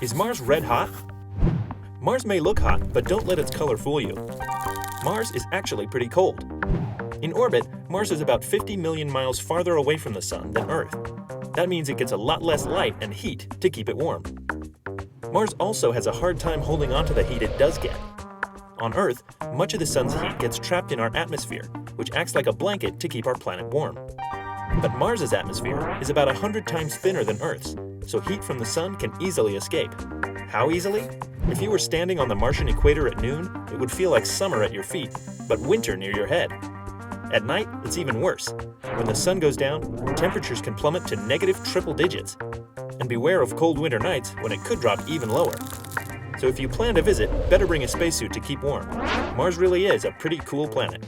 Is Mars red hot? Mars may look hot, but don't let its color fool you. Mars is actually pretty cold. In orbit, Mars is about 50 million miles farther away from the Sun than Earth. That means it gets a lot less light and heat to keep it warm. Mars also has a hard time holding onto the heat it does get. On Earth, much of the Sun's heat gets trapped in our atmosphere, which acts like a blanket to keep our planet warm. But Mars's atmosphere is about 100 times thinner than Earth's, so heat from the Sun can easily escape. How easily? If you were standing on the Martian equator at noon, it would feel like summer at your feet, but winter near your head. At night, it's even worse. When the sun goes down, temperatures can plummet to negative triple digits. And beware of cold winter nights when it could drop even lower. So if you plan to visit, better bring a spacesuit to keep warm. Mars really is a pretty cool planet.